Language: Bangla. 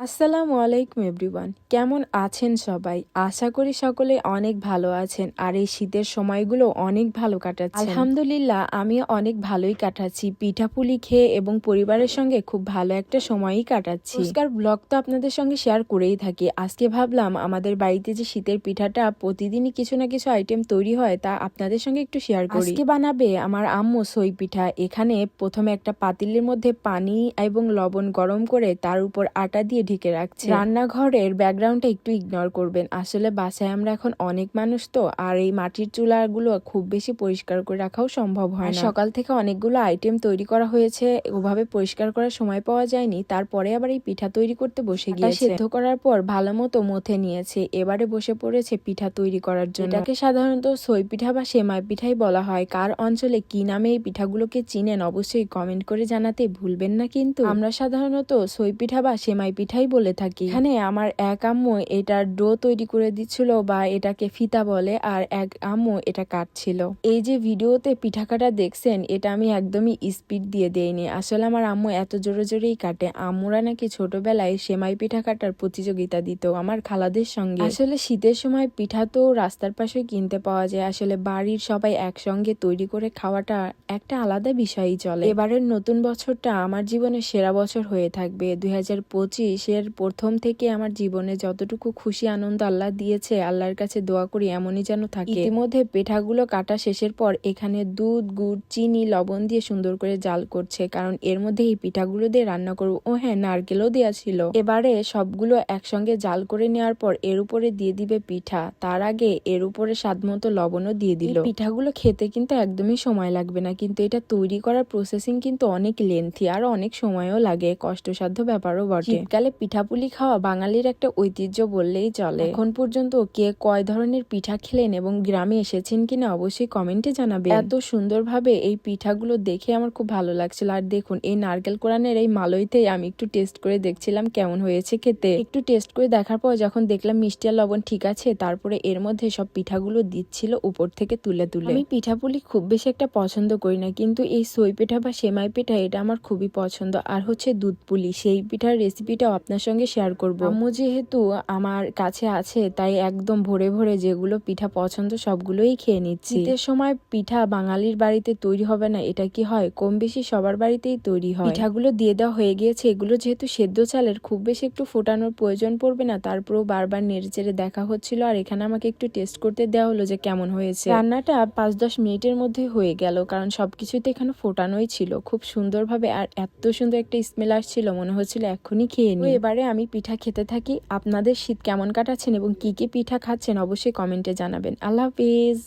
আসসালামু আলাইকুম এভরিওয়ান। কেমন আছেন সবাই? আশা করি সকলে অনেক ভালো আছেন আর এই শীতের সময়গুলো অনেক ভালো কাটাচ্ছে আলহামদুলিল্লাহ আমি অনেক ভালোই কাটাচ্ছি। পিঠাপুলি খেয়ে এবং পরিবারের সঙ্গে খুব ভালো একটা সময়ই কাটাচ্ছি। রোজকার ব্লগ তো আপনাদের সঙ্গে শেয়ার করেই থাকি। আজকে ভাবলাম, আমাদের বাড়িতে যে শীতের পিঠাটা প্রতিদিনই কিছু না কিছু আইটেম তৈরি হয়, তা আপনাদের সঙ্গে একটু শেয়ার করি। আজকে বানাবে আমার আম্মু সই পিঠা। এখানে প্রথমে একটা পাতিলের মধ্যে পানি এবং লবণ গরম করে তার উপর আটা দিয়ে ঢেকে রাখছে। রান্নাঘরের ব্যাকগ্রাউন্ডটা একটু ইগনোর করবেন। আসলে বাসায় আমরা এখন অনেক মানুষ তো আর এই মাটির চুলাগুলো খুব বেশি পরিষ্কার করে রাখাও সম্ভব হয় না। সকাল থেকে অনেকগুলো আইটেম তৈরি করা হয়েছে ওভাবে পরিষ্কার করার সময় পাওয়া যায়নি। তারপরে আবার এই পিঠা তৈরি করতে বসে গিয়েছে। সেদ্ধ করার পর ভালো মতো মথে নিয়েছে। এবারে বসে পড়েছে পিঠা তৈরি করার জন্য। এটাকে সাধারণত সই পিঠা বা সেমাই পিঠাই বলা হয়। কার অঞ্চলে কি নামে এই পিঠাগুলোকে চিনেন অবশ্যই কমেন্ট করে জানাতে ভুলবেন না কিন্তু। আমরা সাধারণত সই পিঠা বা সেমাই পিঠাই বলে থাকি। এখানে আমার এক আম্মু এটার ডো তৈরি করে দিচ্ছিল বা এটাকে ফিতা বলে আর এক আম্মু এটা কাটছিল। এই যে ভিডিওতে পিঠা কাটা দেখছেন, এটা আমি একদমই স্পিড দিয়ে দেইনি। আসলে আমার আম্মু এত জোরে জোরেই কাটে। আম্মুরা নাকি ছোটবেলায় সেমাই পিঠা কাটার প্রতিযোগিতা দিত আমার খালাদের সঙ্গে। আসলে শীতের সময় পিঠা তো রাস্তার পাশে কিনতে পাওয়া যায়। আসলে বাড়ির সবাই একসঙ্গে তৈরি করে খাওয়াটা একটা আলাদা বিষয়ই চলে। এবারের নতুন বছরটা আমার জীবনের সেরা বছর হয়ে থাকবে। দুই হাজার পঁচিশ পঁচিশের প্রথম থেকে আমার জীবনে যতটুকু খুশি, আনন্দ আল্লাহ দিয়েছে, আল্লাহর কাছে দোয়া করি এমনই যেন থাকে। ইতিমধ্যে পিঠাগুলো কাটা শেষের পর এখানে দুধ, গুড়, চিনি, লবণ দিয়ে সুন্দর করে জাল করছে, কারণ এর মধ্যে এই পিঠাগুলো দিয়ে রান্না করব। ও হ্যাঁ নারকেলও দেওয়া ছিল। এবারে সবগুলো একসঙ্গে জাল করে নেওয়ার পর এর উপরে দিয়ে দিবে পিঠা। তার আগে এর উপরে স্বাদ মতো লবণও দিয়ে দিল। পিঠাগুলো খেতে কিন্তু একদমই সময় লাগবে না, কিন্তু এটা তৈরি করার প্রসেসিং কিন্তু অনেক লেন্থি আর অনেক সময়ও লাগে, কষ্টসাধ্য ব্যাপারও বটে। শীতকালে পিঠাপুলি খাওয়া বাঙালির একটা ঐতিহ্য বললেই চলে। এখন পর্যন্ত কে কয় ধরনের পিঠা খেলেন এবং গ্রামে এসেছেন কিনা অবশ্যই কমেন্টে জানাবে এত সুন্দরভাবে এই পিঠাগুলো দেখে আমার খুব ভালো লাগছিল। আর দেখুন এই নারকেল কোরআনের এই মালইতেই আমি একটু টেস্ট করে দেখছিলাম কেমন হয়েছে খেতে। একটু টেস্ট করে দেখার পর যখন দেখলাম মিষ্টি আর লবণ ঠিক আছে তারপরে এর মধ্যে সব পিঠাগুলো দিচ্ছিল উপর থেকে তুলে তুলে। আমি পিঠাপুলি খুব বেশি একটা পছন্দ করি না কিন্তু এই সই পিঠা বা সেমাই পিঠা এটা আমার খুবই পছন্দ। আর হচ্ছে দুধ পুলি সেই পিঠার রেসিপিটাও আপনার সঙ্গে শেয়ার করব। আম্মু যেহেতু আমার কাছে আছে তাই একদম ভরে ভরে যেগুলো পিঠা পছন্দ সবগুলোই খেয়ে নিচ্ছি। শীতের সময় পিঠা বাঙালির বাড়িতে তৈরি হবে না এটা কি হয়? কম বেশি সবার বাড়িতেই তৈরি হয়। পিঠাগুলো দিয়ে দেওয়া হয়ে গিয়েছে এগুলো যেহেতু সেদ্ধ চালের খুব বেশি একটু ফোটানোর প্রয়োজন পড়বে না তারপরেও বারবার নেড়ে চেড়ে দেখা হচ্ছিল আর এখানে আমাকে একটু টেস্ট করতে দেওয়া হলো যে কেমন হয়েছে। রান্নাটা পাঁচ দশ মিনিটের মধ্যে হয়ে গেল কারণ সবকিছুতে এখানে ফোটানোই ছিল খুব সুন্দরভাবে আর এত সুন্দর একটা স্মেল আসছিল মনে হচ্ছিল এখনই খেয়ে নিই। এবারে আমি পিঠা খেতে থাকি। আপনাদের শীত কেমন কাটাচ্ছেন এবং কি কি পিঠা খাচ্ছেন অবশ্যই কমেন্টে জানাবেন। আল্লাহ হাফিজ।